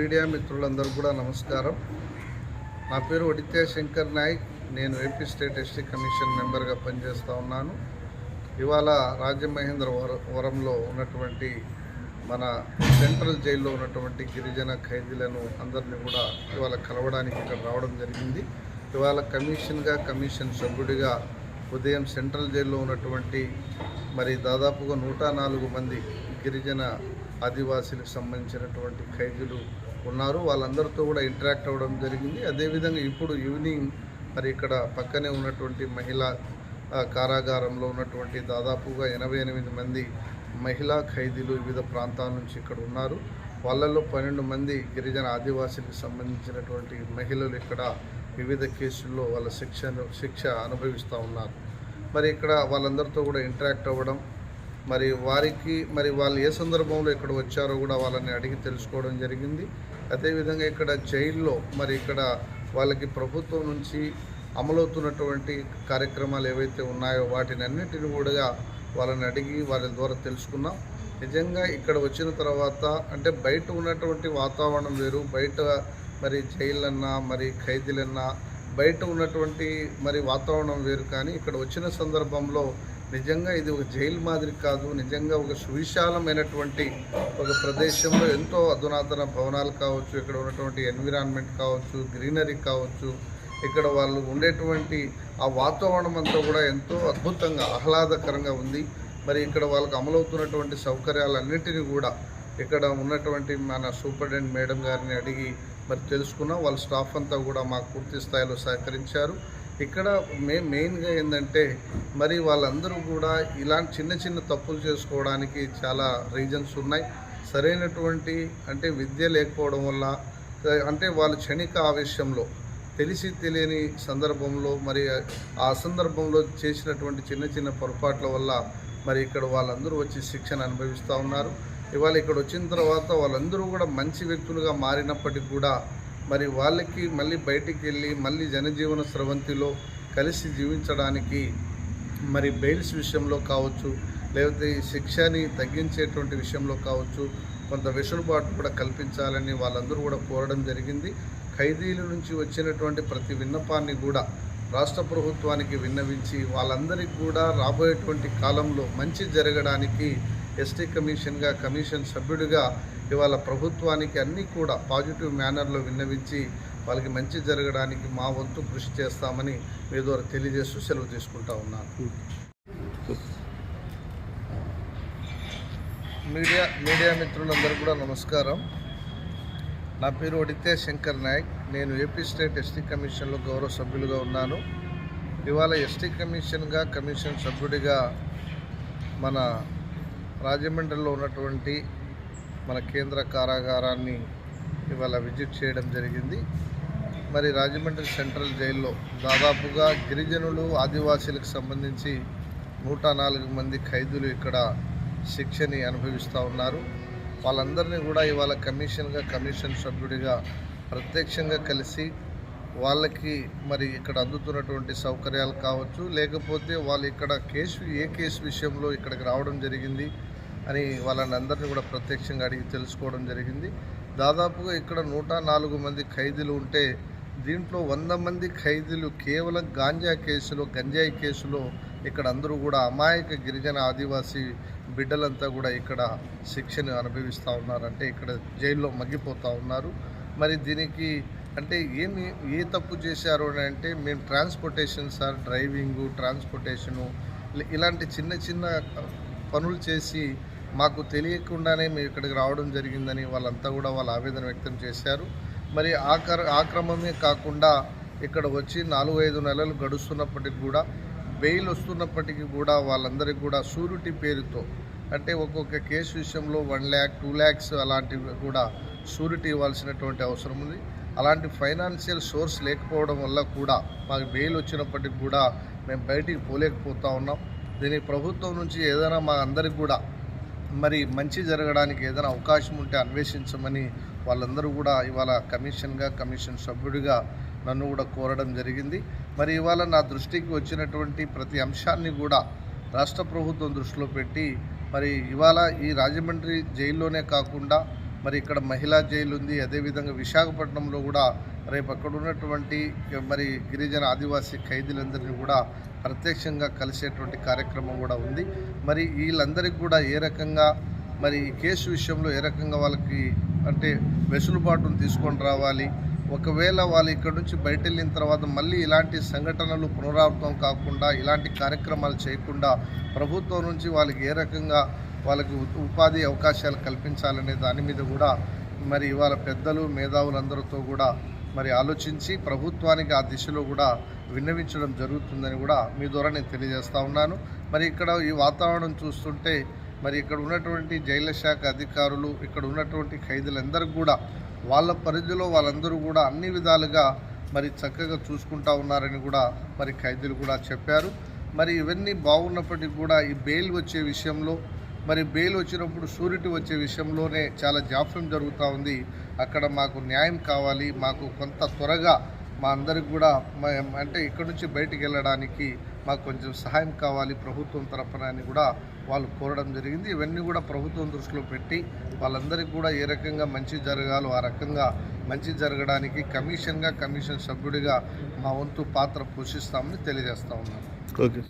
Media మిత్రులందరూ కూడా నమస్కారం. నా పేరు ఒడితే శంకర్ నాయక్. నేను ఏపీ స్టేట్ ఎస్టీ కమిషన్ మెంబర్గా పనిచేస్తూ ఉన్నాను. ఇవాళ రాజమహేంద్ర వర- వరంలో ఉన్నటువంటి మన సెంట్రల్ జైల్లో ఉన్నటువంటి గిరిజన ఖైదీలను అందరినీ కూడా ఇవాళ కలవడానికి ఇక్కడ రావడం జరిగింది. ఇవాళ కమిషన్గా కమిషన్ సభ్యుడిగా ఉదయం సెంట్రల్ జైల్లో ఉన్నటువంటి మరి దాదాపుగా నూట నాలుగు మంది గిరిజన ఆదివాసీలకు సంబంధించినటువంటి ఖైదీలు ఉన్నారు. వాళ్ళందరితో కూడా ఇంటరాక్ట్ అవ్వడం జరిగింది. అదేవిధంగా ఇప్పుడు ఈవినింగ్ మరి ఇక్కడ పక్కనే ఉన్నటువంటి మహిళా కారాగారంలో ఉన్నటువంటి దాదాపుగా ఎనభై ఎనిమిది మంది మహిళా ఖైదీలు వివిధ ప్రాంతాల నుంచి ఇక్కడ ఉన్నారు. వాళ్ళల్లో పన్నెండు మంది గిరిజన ఆదివాసీలకు సంబంధించినటువంటి మహిళలు ఇక్కడ వివిధ కేసుల్లో వాళ్ళ శిక్షను శిక్ష అనుభవిస్తూ ఉన్నారు. మరి ఇక్కడ వాళ్ళందరితో కూడా ఇంటరాక్ట్ అవ్వడం మరి వారికి మరి వాళ్ళు ఏ సందర్భంలో ఇక్కడ వచ్చారో కూడా వాళ్ళని అడిగి తెలుసుకోవడం జరిగింది. అదేవిధంగా ఇక్కడ జైల్లో మరి ఇక్కడ వాళ్ళకి ప్రభుత్వం నుంచి అమలవుతున్నటువంటి కార్యక్రమాలు ఏవైతే ఉన్నాయో వాటిని అన్నింటిని కూడా వాళ్ళని అడిగి వాళ్ళ ద్వారా తెలుసుకున్నాం. నిజంగా ఇక్కడ వచ్చిన తర్వాత అంటే బయట ఉన్నటువంటి వాతావరణం వేరు బయట మరి జైలన్నా మరి ఖైదీలన్నా బయట ఉన్నటువంటి మరి వాతావరణం వేరు. కానీ ఇక్కడ వచ్చిన సందర్భంలో నిజంగా ఇది ఒక జైలు మాదిరి కాదు నిజంగా ఒక సువిశాలమైనటువంటి ఒక ప్రదేశంలో ఎంతో అధునాతన భవనాలు కావచ్చు ఇక్కడ ఉన్నటువంటి ఎన్విరాన్మెంట్ కావచ్చు గ్రీనరీ కావచ్చు ఇక్కడ వాళ్ళు ఉండేటువంటి ఆ వాతావరణం అంతా కూడా ఎంతో అద్భుతంగా ఆహ్లాదకరంగా ఉంది. మరి ఇక్కడ వాళ్ళకి అమలవుతున్నటువంటి సౌకర్యాలన్నింటినీ కూడా ఇక్కడ ఉన్నటువంటి మన సూపరింటెండెంట్ మేడం గారిని అడిగి మరి తెలుసుకున్నాం. వాళ్ళ స్టాఫ్ అంతా కూడా మాకు పూర్తి స్థాయిలో సహకరించారు. ఇక్కడ మే మెయిన్గా ఏంటంటే మరి వాళ్ళందరూ కూడా ఇలాంటి చిన్న చిన్న తప్పులు చేసుకోవడానికి చాలా రీజన్స్ ఉన్నాయి. సరైనటువంటి అంటే విద్య లేకపోవడం వల్ల అంటే వాళ్ళు క్షణిక ఆవేశంలో తెలిసి తెలియని సందర్భంలో మరి ఆ సందర్భంలో చేసినటువంటి చిన్న చిన్న పొరపాట్ల వల్ల మరి ఇక్కడ వాళ్ళందరూ వచ్చి శిక్షణ అనుభవిస్తూ ఉన్నారు. ఇవాళ ఇక్కడ వచ్చిన తర్వాత వాళ్ళందరూ కూడా మంచి వ్యక్తులుగా మారినప్పటికీ కూడా మరి వాళ్ళకి మళ్ళీ బయటికి వెళ్ళి మళ్ళీ జనజీవన స్రవంతిలో కలిసి జీవించడానికి మరి బెయిల్స్ విషయంలో కావచ్చు లేకపోతే ఈ శిక్షని తగ్గించేటువంటి విషయంలో కావచ్చు కొంత వెసులుబాటు కూడా కల్పించాలని వాళ్ళందరూ కూడా కోరడం జరిగింది. ఖైదీల నుంచి వచ్చినటువంటి ప్రతి విన్నపాన్ని కూడా రాష్ట్ర ప్రభుత్వానికి విన్నవించి వాళ్ళందరికీ కూడా రాబోయేటువంటి కాలంలో మంచి జరగడానికి ఎస్టీ కమిషన్గా కమిషన్ సభ్యుడిగా ఇవాళ ప్రభుత్వానికి అన్నీ కూడా పాజిటివ్ మేనర్లో విన్నవించి వాళ్ళకి మంచి జరగడానికి మా వంతు కృషి చేస్తామని మీ ద్వారా తెలియజేస్తూ సెలవు తీసుకుంటా ఉన్నాను. మీడియా మీడియా మిత్రులందరూ కూడా నమస్కారం. నా పేరు ఒడితే శంకర్ నాయక్. నేను ఏపీ స్టేట్ ఎస్టీ కమిషన్లో గౌరవ సభ్యులుగా ఉన్నాను. ఇవాళ ఎస్టీ కమిషన్గా కమిషన్ సభ్యుడిగా మన రాజమండ్రిలో ఉన్నటువంటి మన కేంద్ర కారాగారాన్ని ఇవాళ విజిట్ చేయడం జరిగింది. మరి రాజమండ్రి సెంట్రల్ జైల్లో దాదాపుగా గిరిజనులు ఆదివాసీలకు సంబంధించి నూట నాలుగు మంది ఖైదీలు ఇక్కడ శిక్షని అనుభవిస్తూ ఉన్నారు. వాళ్ళందరినీ కూడా ఇవాళ కమిషన్గా కమిషన్ సభ్యుడిగా ప్రత్యక్షంగా కలిసి వాళ్ళకి మరి ఇక్కడ అందుతున్నటువంటి సౌకర్యాలు కావచ్చు లేకపోతే వాళ్ళు ఇక్కడ కేసు ఏ కేసు విషయంలో ఇక్కడికి రావడం జరిగింది అని వాళ్ళని అందరినీ కూడా ప్రత్యక్షంగా అడిగి తెలుసుకోవడం జరిగింది. దాదాపుగా ఇక్కడ నూట నాలుగు మంది ఖైదీలు ఉంటే దీంట్లో వంద మంది ఖైదీలు కేవలం గాంజా కేసులో గంజాయి కేసులో ఇక్కడ అందరూ కూడా అమాయక గిరిజన ఆదివాసీ బిడ్డలంతా కూడా ఇక్కడ శిక్షను అనుభవిస్తూ ఉన్నారంటే ఇక్కడ జైల్లో మగ్గిపోతూ ఉన్నారు. మరి దీనికి అంటే ఏమి ఏ తప్పు చేశారు అని అంటే మేము ట్రాన్స్పోర్టేషన్ సార్ డ్రైవింగు ట్రాన్స్పోర్టేషను ఇలాంటి చిన్న చిన్న పనులు చేసి మాకు తెలియకుండానే మేము ఇక్కడికి రావడం జరిగిందని వాళ్ళంతా కూడా వాళ్ళ ఆవేదన వ్యక్తం చేశారు. మరి ఆ ఆ క్రమమే కాకుండా ఇక్కడ వచ్చి నాలుగు ఐదు నెలలు గడుస్తున్నప్పటికి కూడా బెయిల్ వస్తున్నప్పటికీ కూడా వాళ్ళందరికీ కూడా షూరిటీ పేరుతో అంటే ఒక్కొక్క కేసు విషయంలో వన్ ల్యాక్ టూ ల్యాక్స్ అలాంటివి కూడా షూరిటీ ఇవ్వాల్సినటువంటి అవసరం ఉంది. అలాంటి ఫైనాన్షియల్ సోర్స్ లేకపోవడం వల్ల కూడా మాకు బెయిల్ వచ్చినప్పటికి కూడా మేము బయటికి పోలేకపోతా ఉన్నాం. దీనికి ప్రభుత్వం నుంచి ఏదైనా మా అందరికి కూడా మరి మంచి జరగడానికి ఏదైనా అవకాశం ఉంటే అన్వేషించమని వాళ్ళందరూ కూడా ఇవాళ కమిషన్గా కమిషన్ సభ్యుడిగా నన్ను కూడా కోరడం జరిగింది. మరి ఇవాళ నా దృష్టికి వచ్చినటువంటి ప్రతి అంశాన్ని కూడా రాష్ట్ర ప్రభుత్వం దృష్టిలో పెట్టి మరి ఇవాళ ఈ రాజమండ్రి జైల్లోనే కాకుండా మరి ఇక్కడ మహిళా జైలు ఉంది అదేవిధంగా విశాఖపట్నంలో కూడా రేపు అక్కడ ఉన్నటువంటి మరి గిరిజన ఆదివాసీ ఖైదీలందరినీ కూడా ప్రత్యక్షంగా కలిసేటువంటి కార్యక్రమం కూడా ఉంది. మరి వీళ్ళందరికీ కూడా ఏ రకంగా మరి ఈ కేసు విషయంలో ఏ రకంగా వాళ్ళకి అంటే వెసులుబాటును తీసుకొని రావాలి ఒకవేళ వాళ్ళు ఇక్కడ నుంచి బయట వెళ్ళిన తర్వాత మళ్ళీ ఇలాంటి సంఘటనలు పునరావృతం కాకుండా ఇలాంటి కార్యక్రమాలు చేయకుండా ప్రభుత్వం నుంచి వాళ్ళకి ఏ రకంగా వాళ్ళకి ఉపాధి అవకాశాలు కల్పించాలనే దాని మీద కూడా మరి ఇవాళ పెద్దలు మేధావులందరితో కూడా మరి ఆలోచించి ప్రభుత్వానికి ఆ దిశలో కూడా విన్నవించడం జరుగుతుందని కూడా మీ ద్వారా నేను తెలియజేస్తూ ఉన్నాను. మరి ఇక్కడ ఈ వాతావరణం చూస్తుంటే మరి ఇక్కడ ఉన్నటువంటి జైళ్ళ శాఖ అధికారులు ఇక్కడ ఉన్నటువంటి ఖైదీలందరూ కూడా వాళ్ళ పరిధిలో వాళ్ళందరూ కూడా అన్ని విధాలుగా మరి చక్కగా చూసుకుంటా ఉన్నారని కూడా మరి ఖైదీలు కూడా చెప్పారు. మరి ఇవన్నీ బాగున్నప్పటికీ కూడా ఈ బెయిల్ వచ్చే విషయంలో మరి బెయిల్ వచ్చినప్పుడు షూరిటీ వచ్చే విషయంలోనే చాలా జాప్యం జరుగుతూ ఉంది. అక్కడ మాకు న్యాయం కావాలి మాకు కొంత త్వరగా మా అందరికి కూడా అంటే ఇక్కడ నుంచి బయటికి వెళ్ళడానికి మాకు కొంచెం సహాయం కావాలి ప్రభుత్వం తరఫున అని కూడా వాళ్ళు కోరడం జరిగింది. ఇవన్నీ కూడా ప్రభుత్వం దృష్టిలో పెట్టి వాళ్ళందరికీ కూడా ఏ రకంగా మంచి జరగాలో ఆ రకంగా మంచి జరగడానికి కమిషన్గా కమిషన్ సభ్యుడిగా మా వంతు పాత్ర పోషిస్తామని తెలియజేస్తా ఉన్నాను ఓకే.